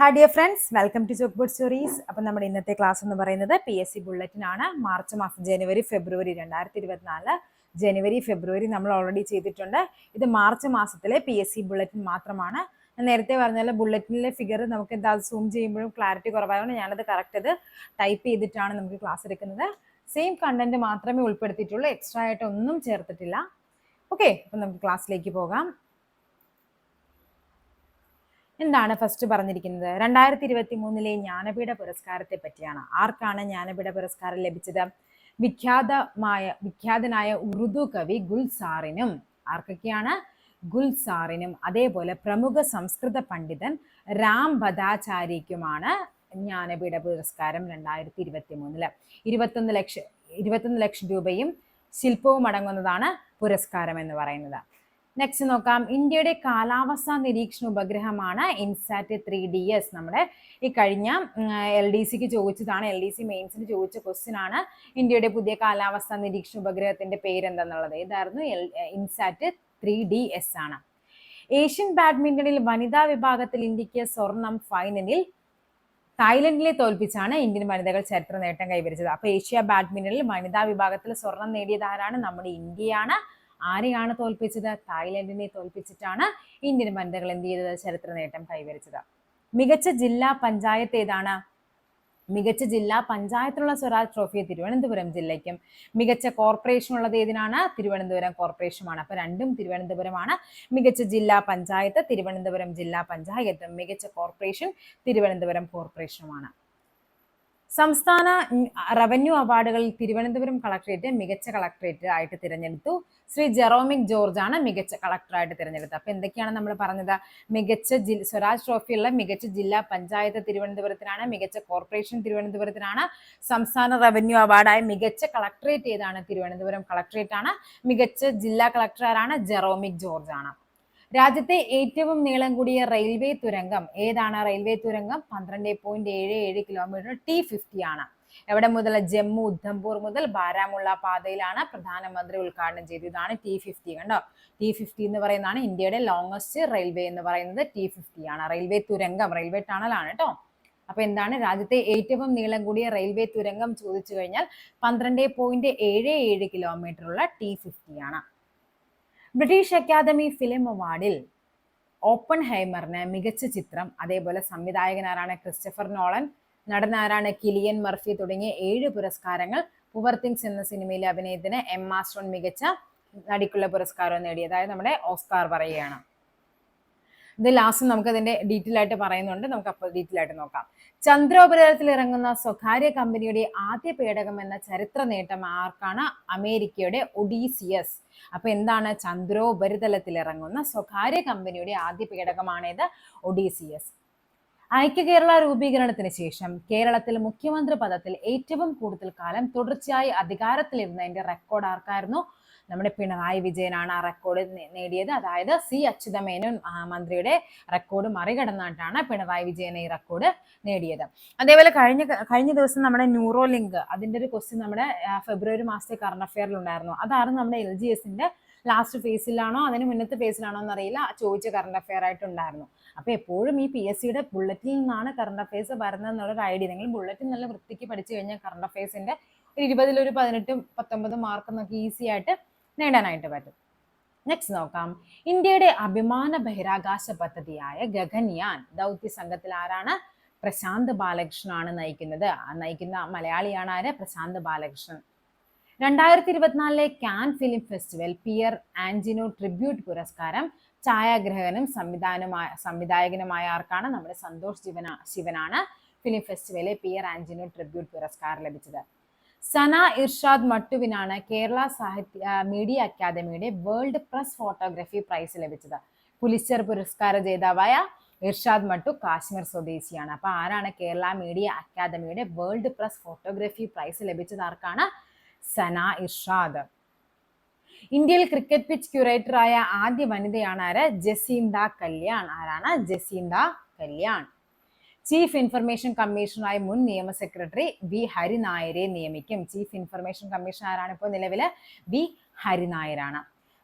Hi dear friends welcome to chalk board stories അപ്പം നമ്മുടെ ഇന്നത്തെ ക്ലാസ് എന്ന് പറയുന്നത് പി എസ് സി ബുള്ളറ്റിനാണ് മാർച്ച് മാസം ജനുവരി ഫെബ്രുവരി രണ്ടായിരത്തി ഇരുപത്തിനാല് ജനുവരി ഫെബ്രുവരി നമ്മൾ ഓൾറെഡി ചെയ്തിട്ടുണ്ട്. ഇത് മാർച്ച് മാസത്തിലെ പി എസ് സി ബുള്ളറ്റിൻ മാത്രമാണ്. നേരത്തെ പറഞ്ഞാൽ ബുള്ളറ്റിനിലെ ഫിഗർ നമുക്ക് എന്താ സൂം ചെയ്യുമ്പോഴും ക്ലാരിറ്റി കുറവായതുകൊണ്ട് ഞാനത് കറക്റ്റ് ഇത് ടൈപ്പ് ചെയ്തിട്ടാണ് നമുക്ക് ക്ലാസ് എടുക്കുന്നത്. സെയിം കണ്ടന്റ് മാത്രമേ ഉൾപ്പെടുത്തിയിട്ടുള്ളൂ. എക്സ്ട്രാ ആയിട്ട് ഒന്നും ചേർത്തിട്ടില്ല. ഓക്കെ അപ്പം നമുക്ക് ക്ലാസ്സിലേക്ക് പോകാം. എന്താണ് ഫസ്റ്റ് പറഞ്ഞിരിക്കുന്നത്? രണ്ടായിരത്തി ഇരുപത്തി മൂന്നിലെ ജ്ഞാനപീഠ പുരസ്കാരത്തെ പറ്റിയാണ്. ആർക്കാണ് ജ്ഞാനപീഠ പുരസ്കാരം ലഭിച്ചത്? വിഖ്യാതമായ വിഖ്യാതനായ ഉറുദു കവി ഗുൽസാറിനും ആർക്കൊക്കെയാണ്? ഗുൽസാറിനും. അതേപോലെ പ്രമുഖ സംസ്കൃത പണ്ഡിതൻ രാം ഭദാചാര്യയ്ക്കുമാണ് ജ്ഞാനപീഠ പുരസ്കാരം രണ്ടായിരത്തി ഇരുപത്തി മൂന്നിൽ ഇരുപത്തൊന്ന് ലക്ഷം ഇരുപത്തൊന്ന് ലക്ഷം രൂപയും ശില്പവും അടങ്ങുന്നതാണ് പുരസ്കാരം എന്ന് പറയുന്നത്. നെക്സ്റ്റ് നോക്കാം. ഇന്ത്യയുടെ കാലാവസ്ഥാ നിരീക്ഷണ ഉപഗ്രഹമാണ് ഇൻസാറ്റ് ത്രീ ഡി എസ് നമ്മുടെ ഈ കഴിഞ്ഞ എൽ ഡി സിക്ക് ചോദിച്ചതാണ് എൽ ഡി സി മെയിൻസിന് ചോദിച്ച ക്വസ്റ്റ്യൻ ആണ് ഇന്ത്യയുടെ പുതിയ കാലാവസ്ഥാ നിരീക്ഷണ ഉപഗ്രഹത്തിന്റെ പേരെന്തെന്നുള്ളത്. ഇതായിരുന്നു ഇൻസാറ്റ് ത്രീ ഡി എസ് ആണ്. ഏഷ്യൻ ബാഡ്മിന്റണിൽ വനിതാ വിഭാഗത്തിൽ ഇന്ത്യയ്ക്ക് സ്വർണം ഫൈനലിൽ തായ്ലൻഡിലെ തോൽപ്പിച്ചാണ് ഇന്ത്യൻ വനിതകൾ ചരിത്ര നേട്ടം കൈവരിച്ചത്. അപ്പൊ ഏഷ്യ ബാഡ്മിന്റണിൽ വനിതാ വിഭാഗത്തിൽ സ്വർണം നേടിയതാരാണ് നമ്മുടെ ഇന്ത്യയാണ്. ആരെയാണ് തോൽപ്പിച്ചത്? തായ്ലൻഡിനെ തോൽപ്പിച്ചിട്ടാണ് ഇന്ത്യൻ വനിതകൾ എന്ത് ചെയ്തത്? ചരിത്ര നേട്ടം കൈവരിച്ചത്. മികച്ച ജില്ലാ പഞ്ചായത്ത് ഏതാണ്? മികച്ച ജില്ലാ പഞ്ചായത്തിനുള്ള സ്വരാജ് ട്രോഫി തിരുവനന്തപുരം ജില്ലയ്ക്കും. മികച്ച കോർപ്പറേഷൻ ഉള്ളത് ഏതിനാണ്? തിരുവനന്തപുരം കോർപ്പറേഷനുമാണ് അപ്പൊ രണ്ടും തിരുവനന്തപുരമാണ്. മികച്ച ജില്ലാ പഞ്ചായത്ത് തിരുവനന്തപുരം ജില്ലാ പഞ്ചായത്തും. മികച്ച കോർപ്പറേഷൻ തിരുവനന്തപുരം കോർപ്പറേഷനുമാണ് സംസ്ഥാന റവന്യൂ അവാർഡുകളിൽ തിരുവനന്തപുരം കളക്ടറേറ്റ് മികച്ച കളക്ടറേറ്റ് ആയിട്ട് തിരഞ്ഞെടുത്തു. ശ്രീ ജെറോമിക് ജോർജ് ആണ് മികച്ച കളക്ടറായിട്ട് തിരഞ്ഞെടുത്തത്. അപ്പൊ എന്തൊക്കെയാണ് നമ്മൾ പറഞ്ഞത്? മികച്ച ജി സ്വരാജ് ട്രോഫിയുള്ള മികച്ച ജില്ലാ പഞ്ചായത്ത് തിരുവനന്തപുരത്തിനാണ് മികച്ച കോർപ്പറേഷൻ തിരുവനന്തപുരത്തിനാണ് സംസ്ഥാന റവന്യൂ അവാർഡായ മികച്ച കളക്ടറേറ്റ് ഏതാണ്? തിരുവനന്തപുരം കളക്ടറേറ്റ് ആണ്. മികച്ച ജില്ലാ കളക്ടർ ആരാണ്? ജെറോമിക് ജോർജ് ആണ് രാജ്യത്തെ ഏറ്റവും നീളം കൂടിയ റെയിൽവേ തുരങ്കം ഏതാണ്? റെയിൽവേ തുരങ്കം പന്ത്രണ്ട് പോയിന്റ് ഏഴ് ഏഴ് കിലോമീറ്റർ ടി ഫിഫ്റ്റി ആണ്. എവിടെ മുതൽ? ജമ്മു ഉദ്ധംപൂർ മുതൽ ബാരാമുള്ള പാതയിലാണ് പ്രധാനമന്ത്രി ഉദ്ഘാടനം ചെയ്തത്. ഇതാണ് ടി ഫിഫ്റ്റി കണ്ടോ? ടി ഫിഫ്റ്റി എന്ന് പറയുന്നതാണ് ഇന്ത്യയുടെ ലോങ്സ്റ്റ് റെയിൽവേ എന്ന് പറയുന്നത് ടി ഫിഫ്റ്റി ആണ്. റെയിൽവേ തുരങ്കം റെയിൽവേ ടണൽ ആണ് കേട്ടോ അപ്പൊ എന്താണ്? രാജ്യത്തെ ഏറ്റവും നീളം കൂടിയ റെയിൽവേ തുരങ്കം ചോദിച്ചു കഴിഞ്ഞാൽ പന്ത്രണ്ട് പോയിന്റ് ഏഴ് ഏഴ് കിലോമീറ്റർ ഉള്ള ടി ഫിഫ്റ്റി ആണ്. ബ്രിട്ടീഷ് അക്കാദമി ഫിലിം അവാർഡിൽ ഓപ്പൺ ഹൈമറിന് മികച്ച ചിത്രം അതേപോലെ സംവിധായകനാരാണ് ക്രിസ്റ്റഫർ നോളൻ നടനാരാണ് കിലിയൻ മർഫി തുടങ്ങിയ ഏഴ് പുരസ്കാരങ്ങൾ പുവർ തിങ്സ് എന്ന സിനിമയിലെ അഭിനയത്തിന് എം മാസ്റ്റോൺ മികച്ച നടിക്കുള്ള പുരസ്കാരം നേടി അതായത് നമ്മുടെ ഓസ്കാർ പറയുകയാണ്. ഇത് ലാസ്റ്റ് നമുക്ക് അതിന്റെ ഡീറ്റെയിൽ ആയിട്ട് പറയുന്നുണ്ട്. നമുക്ക് അപ്പോൾ ഡീറ്റെയിൽ ആയിട്ട് നോക്കാം. ചന്ദ്രോപരിതലത്തിൽ ഇറങ്ങുന്ന സ്വകാര്യ കമ്പനിയുടെ ആദ്യ പേടകം എന്ന ചരിത്ര നേട്ടം ആർക്കാണ്? അമേരിക്കയുടെ ഒഡീസിയസ്. അപ്പൊ എന്താണ് ചന്ദ്രോപരിതലത്തിൽ ഇറങ്ങുന്ന സ്വകാര്യ കമ്പനിയുടെ ആദ്യ പേടകമാണേത് ഒഡീസിയസ്. ഐക്യ കേരള രൂപീകരണത്തിന് ശേഷം കേരളത്തിൽ മുഖ്യമന്ത്രി പദത്തിൽ ഏറ്റവും കൂടുതൽ കാലം തുടർച്ചയായി അധികാരത്തിലിരുന്നതിന്റെ റെക്കോർഡ് ആർക്കായിരുന്നു? നമ്മുടെ പിണറായി വിജയനാണ് ആ റെക്കോർഡ് നേടിയത്. അതായത് സി അച്യുതമേനോൻ മന്ത്രിയുടെ റെക്കോർഡ് മറികടന്നിട്ടാണ് പിണറായി വിജയൻ ഈ റെക്കോർഡ് നേടിയത്. അതേപോലെ കഴിഞ്ഞ കഴിഞ്ഞ ദിവസം നമ്മുടെ ന്യൂറോ ലിങ്ക് അതിന്റെ ഒരു ക്വസ്റ്റ്യൻ നമ്മുടെ ഫെബ്രുവരി മാസത്തെ കറണ്ട് അഫെയറിൽ ഉണ്ടായിരുന്നു. അതാണ് നമ്മുടെ എൽ ജി എസിന്റെ ലാസ്റ്റ് ഫേസിലാണോ അതിന് മുന്നത്തെ ഫേസിലാണോ എന്നറിയില്ല ചോദിച്ച കറണ്ട് അഫെയർ ആയിട്ടുണ്ടായിരുന്നു. അപ്പൊ എപ്പോഴും ഈ പി എസ് സിയുടെ ബുള്ളറ്റിൽ നിന്നാണ് കറണ്ട് അഫെയർസ് വരുന്നത് ഐഡിയ നിങ്ങൾ ബുള്ളറ്റിൽ നല്ല വൃത്തിക്ക് പഠിച്ചു കഴിഞ്ഞാൽ കറണ്ട് അഫയേഴ്സിന്റെ ഒരു ഇരുപതിലൊരു പതിനെട്ടും പത്തൊമ്പതും മാർക്ക് നമുക്ക് ഈസി ആയിട്ട് നേടാനായിട്ട് പറ്റും. നെക്സ്റ്റ് നോക്കാം. ഇന്ത്യയുടെ അഭിമാന ബഹിരാകാശ പദ്ധതിയായ ഗഗൻയാൻ ദൗത്യ സംഘത്തിൽ ആരാണ്? പ്രശാന്ത് ബാലകൃഷ്ണനാണ് നയിക്കുന്നത്. നയിക്കുന്ന മലയാളിയാണ് ആര്? പ്രശാന്ത് ബാലകൃഷ്ണൻ. രണ്ടായിരത്തി ഇരുപത്തിനാലിലെ Cannes film festival Pierre Angenieux tribute പുരസ്കാരം ഛായാഗ്രഹകനും സംവിധാനമായ സംവിധായകനുമായ ആർക്കാണ്? നമ്മുടെ സന്തോഷ് ശിവന ശിവനാണ്. ഫിലിം ഫെസ്റ്റിവലിലെ പിയർ ആൻജിനോ ട്രിബ്യൂട്ട് പുരസ്കാരം ലഭിച്ചത്. സന ഇർഷാദ് മട്ടുവിനാണ് കേരള സാഹിത്യ മീഡിയ അക്കാദമിയുടെ വേൾഡ് പ്രസ് ഫോട്ടോഗ്രഫി പ്രൈസ് ലഭിച്ചത്. പുലിസ്റ്റർ പുരസ്കാര ജേതാവായ ഇർഷാദ് മട്ടു കാശ്മീർ സ്വദേശിയാണ്. അപ്പൊ ആരാണ് കേരള മീഡിയ അക്കാദമിയുടെ വേൾഡ് പ്രസ് ഫോട്ടോഗ്രഫി പ്രൈസ് ലഭിച്ചത്? ആർക്കാണ്? സന ഇർഷാദ്. ഇന്ത്യയിൽ ക്രിക്കറ്റ് പിച്ച് ക്യൂറേറ്ററായ ആദ്യ വനിതയാണ് ആര്? ജസീന്ത കല്യാൺ. ആരാണ്? ജസീന്ത കല്യാൺ. ചീഫ് ഇൻഫർമേഷൻ കമ്മീഷനായി മുൻ നിയമ സെക്രട്ടറി വി ഹരിനായരെ നിയമിക്കും. ചീഫ് ഇൻഫർമേഷൻ കമ്മീഷൻ ആരാണ് ഇപ്പോൾ നിലവിൽ? വി ഹരിനായരാണ്.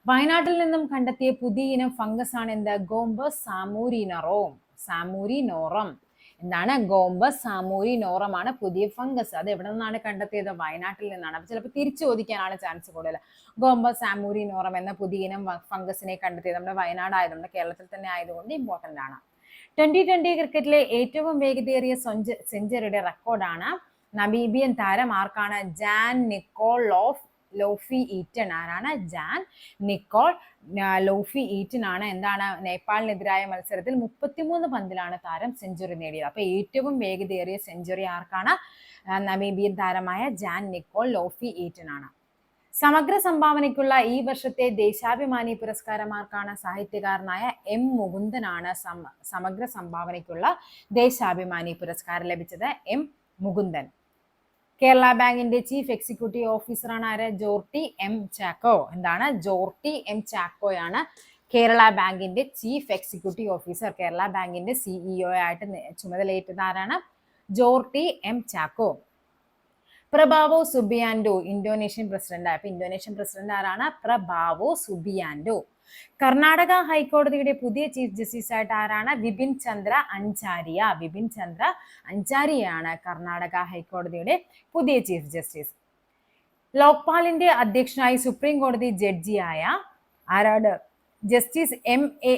വയനാട്ടിൽ നിന്നും കണ്ടെത്തിയ പുതിയ ഇനം ഫംഗസ് ആണ് എന്ത്? ഗോംബസ് സാമൂരിനറോം. സാമൂരിനോറം. എന്താണ്? ഗോംബസ് സാമൂരിനോറമാണ് പുതിയ ഫംഗസ്. അത് എവിടെ നിന്നാണ് കണ്ടെത്തിയത്? വയനാട്ടിൽ നിന്നാണ്. അപ്പൊ ചിലപ്പോൾ തിരിച്ചു ചോദിക്കാനാണ് ചാൻസ് കൂടുതൽ ഗോംബസ് സാമൂരിനോറം എന്ന പുതിയ ഇനം ഫംഗസിനെ കണ്ടെത്തിയത് നമ്മുടെ വയനാട് ആയതുകൊണ്ട് കേരളത്തിൽ തന്നെ ആയതുകൊണ്ട് ഇമ്പോർട്ടന്റ് ആണ്. ട്വന്റി ട്വന്റി ക്രിക്കറ്റിലെ ഏറ്റവും വേഗതയേറിയ സെഞ്ചുറിയുടെ റെക്കോർഡാണ് നബീബിയൻ താരം ആർക്കാണ്? ജാൻ നിക്കോൾ ലോഫ് ലോഫി ഈറ്റൺ ആരാണ്? ജാൻ നിക്കോൾ ലോഫി ഈറ്റൺ ആണ്. എന്താണ് നേപ്പാളിനെതിരായ മത്സരത്തിൽ മുപ്പത്തിമൂന്ന് പന്തിലാണ് താരം സെഞ്ചുറി നേടിയത്. അപ്പൊ ഏറ്റവും വേഗതയേറിയ സെഞ്ചുറി ആർക്കാണ്? നമീബിയൻ താരമായ ജാൻ നിക്കോൾ ലോഫി ഈറ്റൺ ആണ്. സമഗ്ര സംഭാവനയ്ക്കുള്ള ഈ വർഷത്തെ ദേശാഭിമാനി പുരസ്കാരമാർക്കാണ് സാഹിത്യകാരനായ എം മുകുന്ദനാണ് സമഗ്ര സംഭാവനയ്ക്കുള്ള ദേശാഭിമാനി പുരസ്കാരം ലഭിച്ചത് എം മുകുന്ദൻ. കേരള ബാങ്കിന്റെ ചീഫ് എക്സിക്യൂട്ടീവ് ഓഫീസറാണ് ആര്? ജോർട്ടി എം ചാക്കോ. എന്താണ്? ജോർട്ടി എം ചാക്കോയാണ് കേരള ബാങ്കിന്റെ ചീഫ് എക്സിക്യൂട്ടീവ് ഓഫീസർ. കേരള ബാങ്കിന്റെ സിഇഒ ആയിട്ട് ചുമതലയേറ്റുന്ന ആരാണ്? Jorty M Chacko. Prabowo Subianto Indonesian president. അപ്പൊ ഇന്തോനേഷ്യൻ പ്രസിഡന്റ് ആരാണ്? Prabowo Subianto. കർണാടക ഹൈക്കോടതിയുടെ പുതിയ ചീഫ് ജസ്റ്റിസ് ആയിട്ട് ആരാണ്? വിപിൻ ചന്ദ്ര അഞ്ചാരിയ. വിപിൻ ചന്ദ്ര അഞ്ചാരിയാണ് കർണാടക ഹൈക്കോടതിയുടെ പുതിയ ചീഫ് ജസ്റ്റിസ്. ലോക്പാലിന്റെ അധ്യക്ഷനായി സുപ്രീം കോടതി ജഡ്ജിയായ ആരാണ്? Justice M A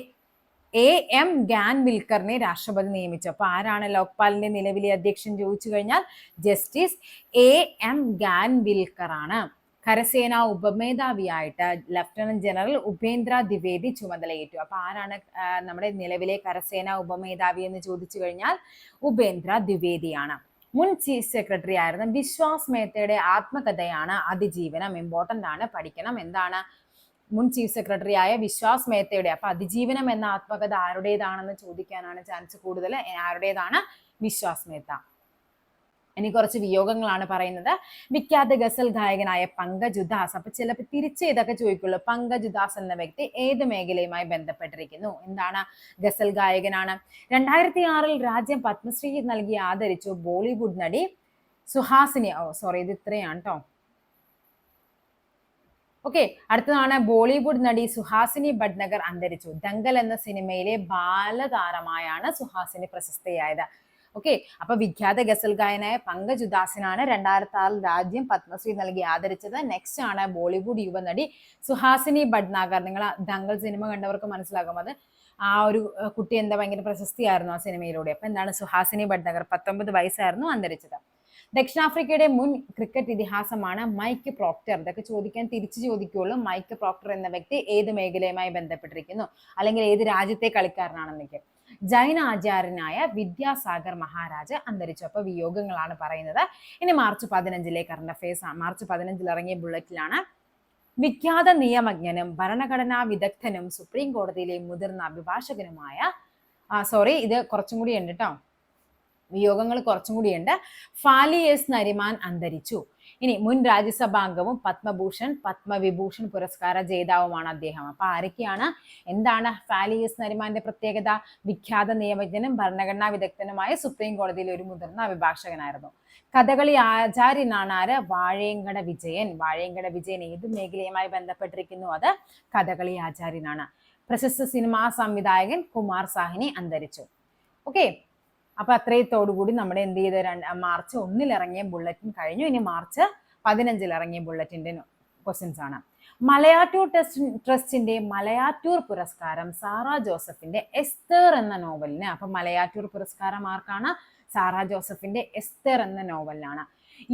A M ഗാൻ വിൽക്കറിനെ രാഷ്ട്രപതി നിയമിച്ചു. അപ്പൊ ആരാണ് ലോക്പാലിന്റെ നിലവിലെ അധ്യക്ഷൻ ചോദിച്ചു കഴിഞ്ഞാൽ ജസ്റ്റിസ് എ എം ഗാൻ വിൽക്കറാണ് കരസേന ഉപമേധാവിയായിട്ട് ലഫ്റ്റനന്റ് ജനറൽ ഉപേന്ദ്ര ദ്വിവേദി ചുമതലയേറ്റു. അപ്പൊ ആരാണ് നമ്മുടെ നിലവിലെ കരസേന ഉപമേധാവി എന്ന് ചോദിച്ചു കഴിഞ്ഞാൽ ഉപേന്ദ്ര ദ്വിവേദിയാണ്. മുൻ ചീഫ് സെക്രട്ടറി ആയിരുന്ന വിശ്വാസ് മേത്തയുടെ ആത്മകഥയാണ് അതിജീവനം. ഇമ്പോർട്ടന്റ് ആണ് പഠിക്കണം. എന്താണ് മുൻ ചീഫ് സെക്രട്ടറി ആയ വിശ്വാസ് മേത്തയുടെ അപ്പൊ അതിജീവനം എന്ന ആത്മകഥ ആരുടേതാണെന്ന് ചോദിക്കാനാണ് ചാൻസ് കൂടുതൽ. ആരുടേതാണ് വിശ്വാസ് മേത്ത? ഇനി കുറച്ച് വിയോഗങ്ങളാണ് പറയുന്നത്. വിഖ്യാത ഗസൽ ഗായകനായ പങ്കജ് ഉദാസ് അപ്പൊ ചിലപ്പോൾ തിരിച്ച് ഇതൊക്കെ ചോദിക്കുള്ളൂ. പങ്കജ് ഉദാസ് എന്ന വ്യക്തി ഏത് മേഖലയുമായി ബന്ധപ്പെട്ടിരിക്കുന്നു? എന്താണ് ഗസൽ ഗായകനാണ്? രണ്ടായിരത്തി ആറിൽ രാജ്യം പത്മശ്രീ നൽകി ആദരിച്ചു ബോളിവുഡ് നടി സുഹാസിനി. ഓ സോറി ഇത് ഇത്രയാണ് കേട്ടോ ഓക്കെ അടുത്തതാണ് ബോളിവുഡ് നടി സുഹാസിനി ഭട്നഗർ അന്തരിച്ചു. ദങ്കൽ എന്ന സിനിമയിലെ ബാലതാരമായാണ് സുഹാസിനി പ്രശസ്തയായത്. ഓക്കെ അപ്പൊ വിഖ്യാത ഗസൽ ഗായനായ പങ്കജ് ഉദാസിനാണ് രണ്ടായിരത്തി ആറിൽ രാജ്യം പത്മശ്രീ നൽകി ആദരിച്ചത്. നെക്സ്റ്റ് ആണ് ബോളിവുഡ് യുവനടി സുഹാസിനി ഭട്നാഗർ. നിങ്ങൾ ദംഗൽ സിനിമ കണ്ടവർക്ക് മനസ്സിലാകും അത്. ആ ഒരു കുട്ടി എന്താ ഭയങ്കര പ്രശസ്തിയായിരുന്നു ആ സിനിമയിലൂടെ. അപ്പൊ എന്താണ് സുഹാസിനി ഭട്നാഗർ പത്തൊമ്പത് വയസ്സായിരുന്നു അന്തരിച്ചത്. ദക്ഷിണാഫ്രിക്കയുടെ മുൻ ക്രിക്കറ്റ് ഇതിഹാസമാണ് മൈക്ക് പ്രോക്ടർ. ഇതൊക്കെ ചോദിക്കാൻ തിരിച്ചു ചോദിക്കുകയുള്ളൂ മൈക്ക് പ്രോക്ടർ എന്ന വ്യക്തി ഏത് മേഖലയുമായി ബന്ധപ്പെട്ടിരിക്കുന്നു? അല്ലെങ്കിൽ ഏത് രാജ്യത്തെ കളിക്കാരനാണെന്നൊക്കെ. ജൈന ആചാര്യനായ വിദ്യാസാഗർ മഹാരാജ അന്തരിച്ചു. അപ്പൊ വിയോഗങ്ങളാണ് പറയുന്നത്. ഇനി മാർച്ച് പതിനഞ്ചിലെ കറണ്ട് അഫയേഴ്സ് മാർച്ച് പതിനഞ്ചിൽ ഇറങ്ങിയ ബുള്ളറ്റിലാണ് വിഖ്യാത നിയമജ്ഞനും ഭരണഘടനാ വിദഗ്ധനും സുപ്രീം കോടതിയിലെ മുതിർന്ന അഭിഭാഷകനുമായ സോറി ഇത് കുറച്ചും കൂടി ഉണ്ട് കേട്ടോ വിയോഗങ്ങൾ കുറച്ചും കൂടിയുണ്ട്. ഫാലി എസ് നരിമാൻ അന്തരിച്ചു. ഇനി മുൻ രാജ്യസഭാംഗവും പത്മഭൂഷൺ പത്മവിഭൂഷൺ പുരസ്കാര ജേതാവുമാണ് അദ്ദേഹം. അപ്പൊ ആരൊക്കെയാണ്? എന്താണ് ഫാലി എസ് നരിമാന്റെ പ്രത്യേകത? വിഖ്യാത നിയമജ്ഞനും ഭരണഘടനാ വിദഗ്ധനുമായ സുപ്രീം കോടതിയിലെ ഒരു മുതിർന്ന അഭിഭാഷകനായിരുന്നു. കഥകളി ആചാര്യനാണ് ആര്? വാഴയങ്കട വിജയൻ. വാഴയങ്കട വിജയൻ ഏത് മേഖലയുമായി ബന്ധപ്പെട്ടിരിക്കുന്നു? അത് കഥകളി ആചാര്യനാണ്. പ്രശസ്ത സിനിമാ സംവിധായകൻ കുമാർ സാഹിനി അന്തരിച്ചു. ഓക്കെ. അപ്പൊ അത്രയത്തോടുകൂടി നമ്മുടെ എന്ത് ചെയ്ത? മാർച്ച് ഒന്നിൽ ഇറങ്ങിയ ബുള്ളറ്റിൻ കഴിഞ്ഞു. ഇനി മാർച്ച് പതിനഞ്ചിൽ ഇറങ്ങിയ ബുള്ളറ്റിന്റെ ക്വസ്റ്റ്യൻസ് ആണ്. മലയാറ്റൂർ ടെസ്റ്റ് ട്രസ്റ്റിന്റെ മലയാറ്റൂർ പുരസ്കാരം സാറ ജോസഫിന്റെ എസ്തർ എന്ന നോവലിന്. അപ്പൊ മലയാറ്റൂർ പുരസ്കാരം ആർക്കാണ്? സാറ ജോസഫിന്റെ എസ്തർ എന്ന നോവലിനാണ്.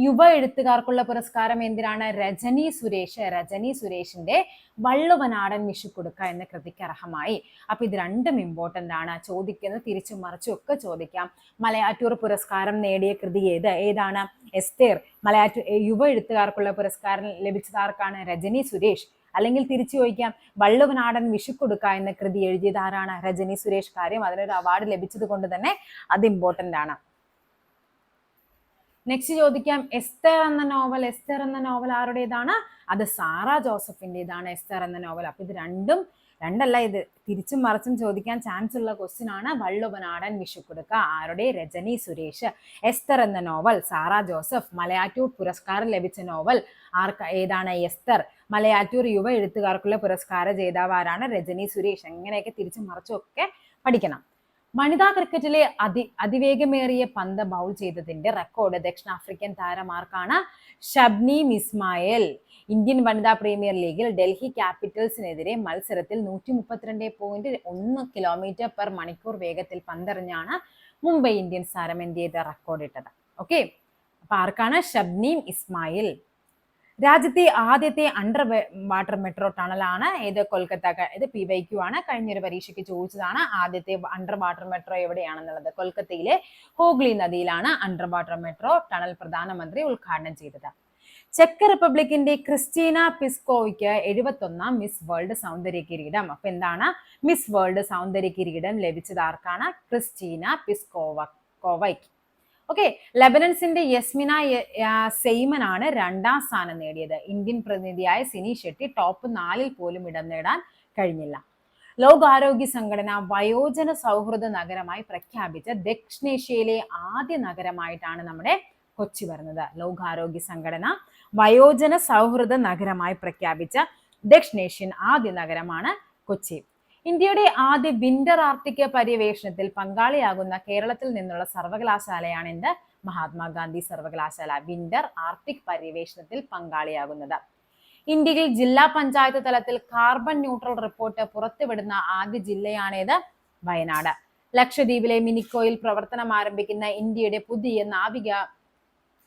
യുവ എഴുത്തുകാർക്കുള്ള പുരസ്കാരം എന്തിനാണ്? രജനി സുരേഷ് രജനി സുരേഷിന്റെ വള്ളുവനാടൻ കൊടുക്ക എന്ന കൃതിക്ക് അർഹമായി. അപ്പൊ ഇത് രണ്ടും ഇമ്പോർട്ടന്റ് ആണ്. ചോദിക്കുന്നത് തിരിച്ചു മറിച്ചും ഒക്കെ ചോദിക്കാം. മലയാറ്റൂർ പുരസ്കാരം നേടിയ കൃതി ഏത്? ഏതാണ്? എസ്തേർ. മലയാറ്റൂർ യുവ എഴുത്തുകാർക്കുള്ള പുരസ്കാരം ലഭിച്ചതാർക്കാണ്? രജനി സുരേഷ്. അല്ലെങ്കിൽ തിരിച്ചു ചോദിക്കാം വള്ളുവനാടൻ വിഷുക്കൊടുക്ക എന്ന കൃതി എഴുതിയതാരാണ് രജനി സുരേഷ്. കാര്യം അതിനൊരു അവാർഡ് ലഭിച്ചത് കൊണ്ട് തന്നെ അത് ഇമ്പോർട്ടന്റ് ആണ്. നെക്സ്റ്റ് ചോദിക്കാം എസ്തർ എന്ന നോവൽ എസ്തർ എന്ന നോവൽ ആരുടേതാണ്? അത് സാറ ജോസഫിന്റെതാണ് എസ്തർ എന്ന നോവൽ അപ്പൊ ഇത് രണ്ടും രണ്ടല്ല ഇത് തിരിച്ചും മറിച്ചും ചോദിക്കാൻ ചാൻസ് ഉള്ള ക്വസ്റ്റ്യൻ ആണ്. വള്ളുവനാടൻ വിഷുക്കുടുക്ക ആരുടെ? രജനി സുരേഷ്. എസ്തർ എന്ന നോവൽ സാറ ജോസഫ് മലയാറ്റൂർ പുരസ്കാരം ലഭിച്ച നോവൽ ആർക്ക് ഏതാണ്? എസ്തർ. മലയാറ്റൂർ യുവ എഴുത്തുകാർക്കുള്ള പുരസ്കാര ജേതാവ് ആരാണ്? രജനി സുരേഷ്. എങ്ങനെയൊക്കെ തിരിച്ചും മറിച്ചും ഒക്കെ പഠിക്കണം. വനിതാ ക്രിക്കറ്റിലെ അതി അതിവേഗമേറിയ പന്ത് ബൗൾ ചെയ്തതിന്റെ റെക്കോർഡ് ദക്ഷിണാഫ്രിക്കൻ താരമാർക്കാണ് ഷബ്നി ഇസ്മായിൽ ഇന്ത്യൻ വനിതാ പ്രീമിയർ ലീഗിൽ ഡൽഹി ക്യാപിറ്റൽസിനെതിരെ മത്സരത്തിൽ നൂറ്റി മുപ്പത്തിരണ്ട് പോയിന്റ് ഒന്ന് കിലോമീറ്റർ പെർ മണിക്കൂർ വേഗത്തിൽ പന്തെറിഞ്ഞാണ് മുംബൈ ഇന്ത്യൻസ് താരം എന്ത് ചെയ്ത റെക്കോർഡ് ഇട്ടത്. ഓക്കെ അപ്പൊ ആർക്കാണ്? ഷബ്നീം ഇസ്മായിൽ രാജ്യത്തെ ആദ്യത്തെ അണ്ടർ വാട്ടർ മെട്രോ ടണലാണ് ഇത് കൊൽക്കത്ത ഇത് പി വൈ ക്യു ആണ്. കഴിഞ്ഞൊരു പരീക്ഷയ്ക്ക് ചോദിച്ചതാണ് ആദ്യത്തെ അണ്ടർ വാട്ടർ മെട്രോ എവിടെയാണെന്നുള്ളത്. കൊൽക്കത്തയിലെ ഹൂഗ്ലി നദിയിലാണ് അണ്ടർ വാട്ടർ മെട്രോ ടണൽ പ്രധാനമന്ത്രി ഉദ്ഘാടനം ചെയ്തത്. ചെക്ക് റിപ്പബ്ലിക്കിന്റെ ക്രിസ്റ്റീന പിസ്കോയ്ക്ക് എഴുപത്തൊന്നാം മിസ് വേൾഡ് സൗന്ദര്യ കിരീടം. അപ്പൊ എന്താണ് മിസ് വേൾഡ് സൗന്ദര്യ കിരീടം ലഭിച്ചത് ആർക്കാണ്? ക്രിസ്റ്റീന പിസ്കോവ കോവയ്ക്ക്. ഓക്കെ ലെബനൻസിന്റെ യസ്മിന ആണ് രണ്ടാം സ്ഥാനം നേടിയത്. ഇന്ത്യൻ പ്രതിനിധിയായ സിനി ഷെട്ടി ടോപ്പ് നാലിൽ പോലും ഇടം നേടാൻ കഴിഞ്ഞില്ല. ലോകാരോഗ്യ സംഘടന വയോജന സൗഹൃദ നഗരമായി പ്രഖ്യാപിച്ച ദക്ഷിണേഷ്യയിലെ ആദ്യ നഗരമായിട്ടാണ് നമ്മുടെ കൊച്ചി വരുന്നത്. ലോകാരോഗ്യ സംഘടന വയോജന സൗഹൃദ നഗരമായി പ്രഖ്യാപിച്ച ദക്ഷിണേഷ്യൻ ആദ്യ നഗരമാണ് കൊച്ചി. ഇന്ത്യയുടെ ആദ്യ വിന്റർ ആർട്ടിക് പര്യവേഷണത്തിൽ പങ്കാളിയാകുന്ന കേരളത്തിൽ നിന്നുള്ള സർവകലാശാലയാണ് എന്ത്? മഹാത്മാഗാന്ധി സർവകലാശാല വിന്റർ ആർട്ടിക് പര്യവേഷണത്തിൽ പങ്കാളിയാകുന്നത്. ഇന്ത്യയിൽ ജില്ലാ പഞ്ചായത്ത് തലത്തിൽ കാർബൺ ന്യൂട്രൽ റിപ്പോർട്ട് പുറത്തുവിടുന്ന ആദ്യ ജില്ലയാണേത് വയനാട്. ലക്ഷദ്വീപിലെ മിനിക്കോയിൽ പ്രവർത്തനം ആരംഭിക്കുന്ന ഇന്ത്യയുടെ പുതിയ നാവിക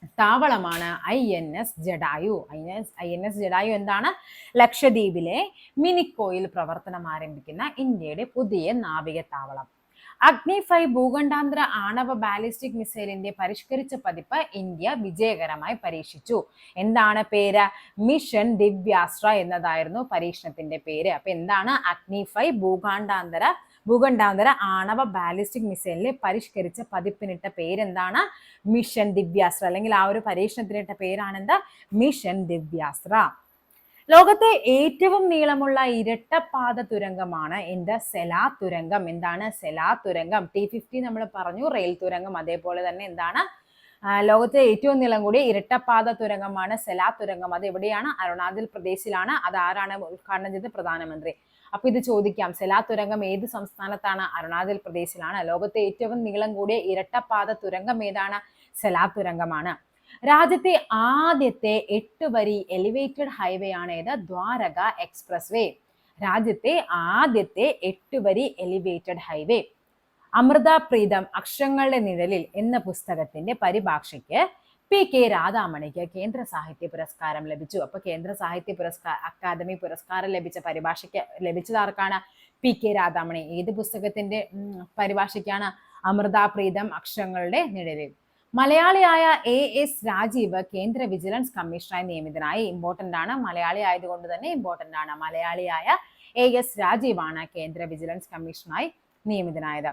താവളമാണ് I N S Jatayu. I S I N S Jatayu എന്താണ്? ലക്ഷദ്വീപിലെ മിനിക്കോയിൽ പ്രവർത്തനം ആരംഭിക്കുന്ന ഇന്ത്യയുടെ പുതിയ നാവിക താവളം. അഗ്നി ഫൈവ് ഭൂഖണ്ഡാന്തര ആണവ ബാലിസ്റ്റിക് മിസൈലിന്റെ പരിഷ്കരിച്ച പതിപ്പ് ഇന്ത്യ വിജയകരമായി പരീക്ഷിച്ചു. എന്താണ് പേര്? മിഷൻ ദിവ്യാസ്ത്ര എന്നതായിരുന്നു പരീക്ഷണത്തിന്റെ പേര്. അപ്പൊ എന്താണ്? അഗ്നി ഫൈവ് ഭൂഖണ്ഡാന്തര ഭൂഖണ്ഡാന്തര ആണവ ബാലിസ്റ്റിക് മിസൈലിനെ പരിഷ്കരിച്ച പതിപ്പിനിട്ട പേരെന്താണ്? മിഷൻ ദിവ്യാസ്ത്ര. അല്ലെങ്കിൽ ആ ഒരു പരീക്ഷണത്തിനിട്ട പേരാണെന്ത്? മിഷൻ ദിവ്യാസ്ത്ര. ലോകത്തെ ഏറ്റവും നീളമുള്ള ഇരട്ടപ്പാത തുരങ്കമാണ് എന്ത്? സെലാ തുരങ്കം. എന്താണ്? സെലാ തുരങ്കം. ടി ഫിഫ്റ്റി നമ്മൾ പറഞ്ഞു. റെയിൽ തുരങ്കം അതേപോലെ തന്നെ എന്താണ്? ലോകത്തെ ഏറ്റവും നീളം കൂടിയ ഇരട്ടപ്പാത തുരങ്കമാണ് സെലാ തുരങ്കം. അത് എവിടെയാണ് അരുണാചൽ പ്രദേശിലാണ്. അത് ആരാണ് ഉദ്ഘാടനം ചെയ്തത്? പ്രധാനമന്ത്രി. അപ്പൊ ഇത് ചോദിക്കാം. സെലാ തുരങ്കം ഏത് സംസ്ഥാനത്താണ്? അരുണാചൽ പ്രദേശിലാണ്. ലോകത്തെ ഏറ്റവും നീളം കൂടിയ ഇരട്ടപ്പാത തുരങ്കം ഏതാണ്? സെലാ തുരങ്കമാണ് രാജ്യത്തെ ആദ്യത്തെ എട്ട് വരി എലിവേറ്റഡ് ഹൈവേ ആണ് ഏത്? ദ്വാരക എക്സ്പ്രസ് വേ രാജ്യത്തെ ആദ്യത്തെ എട്ട് വരി എലിവേറ്റഡ് ഹൈവേ അമൃത പ്രീതം അക്ഷരങ്ങളുടെ നിഴലിൽ എന്ന പുസ്തകത്തിന്റെ പരിഭാഷയ്ക്ക് പി കെ രാധാമണിക്ക് കേന്ദ്ര സാഹിത്യ പുരസ്കാരം ലഭിച്ചു. അപ്പൊ കേന്ദ്ര സാഹിത്യ പുരസ്കാര അക്കാദമി പുരസ്കാരം ലഭിച്ച പരിഭാഷയ്ക്ക് ലഭിച്ചത് ആർക്കാണ്? P K Radhamani. ഏത് പുസ്തകത്തിന്റെ പരിഭാഷയ്ക്കാണ് അമൃത പ്രീതം അക്ഷരങ്ങളുടെ നിഴലിൽ. മലയാളിയായ എ എസ് രാജീവ് കേന്ദ്ര വിജിലൻസ് കമ്മീഷണറായി നിയമിതനായി. ഇമ്പോർട്ടന്റ് ആണ്. മലയാളി ആയതുകൊണ്ട് തന്നെ ഇമ്പോർട്ടന്റ് ആണ്. മലയാളിയായ എ എസ് രാജീവാണ് കേന്ദ്ര വിജിലൻസ് കമ്മീഷണറായി നിയമിതനായത്.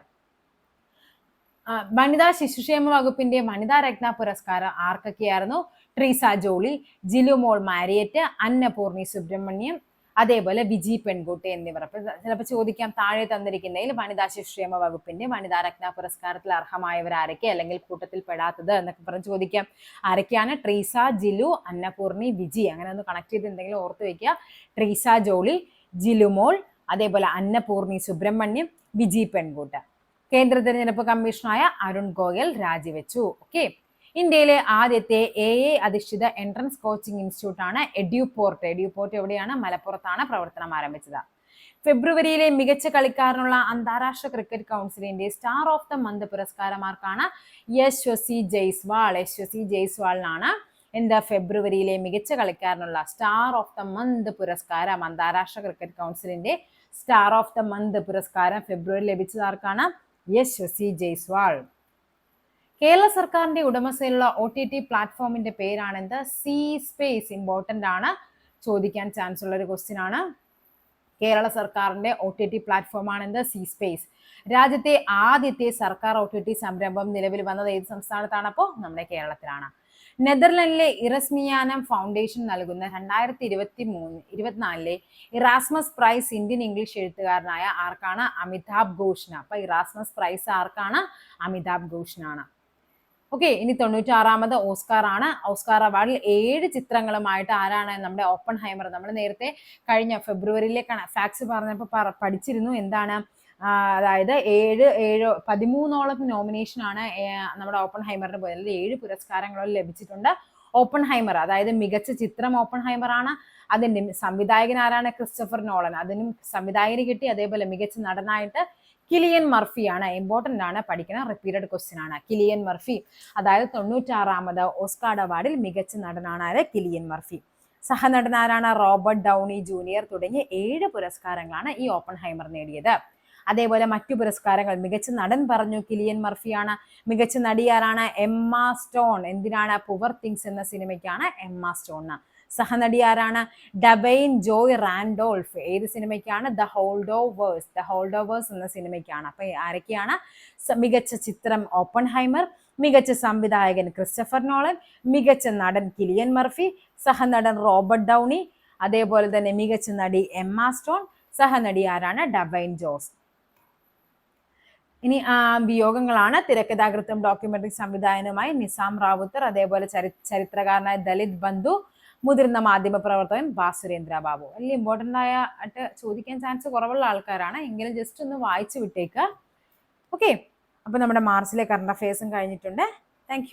വനിതാ ശിശുക്ഷേമ വകുപ്പിന്റെ വനിതാ രത്ന പുരസ്കാരം ആർക്കൊക്കെയായിരുന്നു? ട്രീസ ജോളി ജിലുമോൾ മാരിയറ്റ് അന്നപൂർണി സുബ്രഹ്മണ്യം അതേപോലെ വിജി പെൺകുട്ടി എന്നിവർ. ചിലപ്പോൾ ചോദിക്കാം താഴെ തന്നിരിക്കുന്നതിൽ വനിതാ ശിശുക്ഷേമ വകുപ്പിന്റെ വനിതാ രത്ന പുരസ്കാരത്തിൽ അർഹമായവർ ആരൊക്കെ അല്ലെങ്കിൽ കൂട്ടത്തിൽ പെടാത്തത് എന്നൊക്കെ പറഞ്ഞ് ചോദിക്കാം. ആരൊക്കെയാണ്? ട്രീസ ജിലു അന്നപൂർണി വിജി. അങ്ങനെ ഒന്ന് കണക്ട് ചെയ്ത് എന്തെങ്കിലും ഓർത്ത് വെക്കുക. ട്രീസ ജോളി ജിലുമോൾ അതേപോലെ അന്നപൂർണി സുബ്രഹ്മണ്യം വിജി പെൺകുട്ട. കേന്ദ്ര തിരഞ്ഞെടുപ്പ് കമ്മീഷണറായ അരുൺ ഗോയൽ രാജിവെച്ചു. ഓക്കെ ഇന്ത്യയിലെ ആദ്യത്തെ എ എ അധിഷ്ഠിത എൻട്രൻസ് കോച്ചിങ് ആണ് എഡ്യൂപോർട്ട്. എഡ്യൂപോർട്ട് എവിടെയാണ്? മലപ്പുറത്താണ് പ്രവർത്തനം ആരംഭിച്ചത്. ഫെബ്രുവരിയിലെ മികച്ച കളിക്കാരനുള്ള അന്താരാഷ്ട്ര ക്രിക്കറ്റ് കൗൺസിലിന്റെ സ്റ്റാർ ഓഫ് ദ മന്ത് പുരസ്കാരമാർക്കാണ് യശ്വസി ജയ്സ്വാൾ. യശ്വസി ജയ്സ്വാളിനാണ് എന്താ ഫെബ്രുവരിയിലെ മികച്ച കളിക്കാരനുള്ള സ്റ്റാർ ഓഫ് ദ മന്ത് പുരസ്കാരം. അന്താരാഷ്ട്ര ക്രിക്കറ്റ് കൗൺസിലിന്റെ സ്റ്റാർ ഓഫ് ദ മന്ത് പുരസ്കാരം ഫെബ്രുവരി ലഭിച്ചത് ആർക്കാണ് യശ്വസി ജയ്സ്വാൾ കേരള സർക്കാരിന്റെ ഉടമസ്ഥയിലുള്ള ഒ ടി ടി പ്ലാറ്റ്ഫോമിന്റെ പേരാണെന്ത്? സി സ്പേസ് ഇമ്പോർട്ടന്റ് ആണ്. ചോദിക്കാൻ ചാൻസ് ഉള്ള ഒരു ക്വസ്റ്റ്യൻ ആണ്. കേരള സർക്കാരിന്റെ ഒ ടി ടി പ്ലാറ്റ്ഫോം ആണെന്ത്? സി സ്പേസ് രാജ്യത്തെ ആദ്യത്തെ സർക്കാർ ഒ ടി ടി സംരംഭം നിലവിൽ വന്നത് ഏത് സംസ്ഥാനത്താണ് അപ്പോൾ നമ്മുടെ കേരളത്തിലാണ്. നെതർലൻഡിലെ ഇറസ്മിയാനം ഫൗണ്ടേഷൻ നൽകുന്ന രണ്ടായിരത്തി ഇരുപത്തി മൂന്ന് ഇരുപത്തിനാലിലെ ഇറാസ്മസ് പ്രൈസ് ഇന്ത്യൻ ഇംഗ്ലീഷ് എഴുത്തുകാരനായ ആർക്കാണ് അമിതാഭ് ഘോഷിന്? അപ്പൊ ഇറാസ്മസ് പ്രൈസ് ആർക്കാണ്? അമിതാഭ് ഘോഷിനാണ്. ഓക്കെ ഇനി തൊണ്ണൂറ്റാറാമത് ഓസ്കാർ ആണ് ഓസ്കാർ അവാർഡിൽ ഏഴ് ചിത്രങ്ങളുമായിട്ട് ആരാണ് നമ്മുടെ ഓപ്പൺ ഹൈമർ നമ്മൾ നേരത്തെ കഴിഞ്ഞ ഫെബ്രുവരിയിലേക്കാണ് ഫാക്സ് പറഞ്ഞപ്പോൾ പഠിച്ചിരുന്നു. എന്താണ്? അതായത് ഏഴ് ഏഴ് പതിമൂന്നോളം നോമിനേഷനാണ് നമ്മുടെ ഓപ്പൺ ഹൈമറിന് പോയത്. അതിൽ ഏഴ് പുരസ്കാരങ്ങളും ലഭിച്ചിട്ടുണ്ട്. ഓപ്പൺ ഹൈമർ അതായത് മികച്ച ചിത്രം ഓപ്പൺ ഹൈമർ ആണ്. അതിന്റെ സംവിധായകൻ ആരാണ്? Christopher Nolan. അതിനും സംവിധായകന് കിട്ടി അതേപോലെ മികച്ച നടനായിട്ട് കിലിയൻ മർഫിയാണ് ഇമ്പോർട്ടന്റ് ആണ് പഠിക്കുന്ന റിപ്പീറ്റഡ് ക്വസ്റ്റ്യൻ ആണ്. കിലിയൻ മർഫി അതായത് തൊണ്ണൂറ്റാറാമത് ഓസ്കാർഡ് അവാർഡിൽ മികച്ച നടനാണ് ആര്? Cillian Murphy. സഹനടനാരാണ്? Robert Downey junior തുടങ്ങിയ ഏഴ് പുരസ്കാരങ്ങളാണ് ഈ ഓപ്പൺ ഹൈമർ നേടിയത്. അതേപോലെ മറ്റു പുരസ്കാരങ്ങൾ. മികച്ച നടൻ പറഞ്ഞു കിലിയൻ മർഫിയാണ്. മികച്ച നടിയാരാണ്? Emma Stone. എന്തിനാണ് പുവർ തിങ്സ് എന്ന സിനിമയ്ക്കാണ് എമ്മ സ്റ്റോൺ സഹനടി ആരാണ് ഡബൈൻ ജോയ് റാൻഡോൾഫ്. ഏത് സിനിമയ്ക്കാണ്? The Holdovers. The hold overs എന്ന സിനിമയ്ക്കാണ്. അപ്പൊ ആരൊക്കെയാണ്? മികച്ച ചിത്രം ഓപ്പൺ ഹൈമർ മികച്ച സംവിധായകൻ ക്രിസ്റ്റഫർ നോളൻ മികച്ച നടൻ കിലിയൻ മർഫി സഹനടൻ റോബർട്ട് ഡൗണി അതേപോലെ തന്നെ മികച്ച നടി എമ്മ സ്റ്റോൺ സഹനടി ആരാണ്? ഡബൈൻ ജോസ്. ഇനി വിയോഗങ്ങളാണ് തിരക്കഥാകൃത്തും ഡോക്യുമെന്ററി സംവിധായകനുമായി നിസാം റാവുത്തർ അതേപോലെ ചരി ചരിത്രകാരനായ ദലിത് ബന്ധു മുതിർന്ന മാധ്യമ പ്രവർത്തകൻ ബാസുരേന്ദ്ര ബാബു. വലിയ ഇമ്പോർട്ടന്റ് ആയ ആയിട്ട് ചോദിക്കാൻ ചാൻസ് കുറവുള്ള ആൾക്കാരാണ്. എങ്കിലും ജസ്റ്റ് ഒന്ന് വായിച്ചു വിട്ടേക്കുക ഓക്കെ അപ്പോൾ നമ്മുടെ മാർച്ചിലെ കറണ്ട് അഫയേഴ്സും കഴിഞ്ഞിട്ടുണ്ട്. താങ്ക്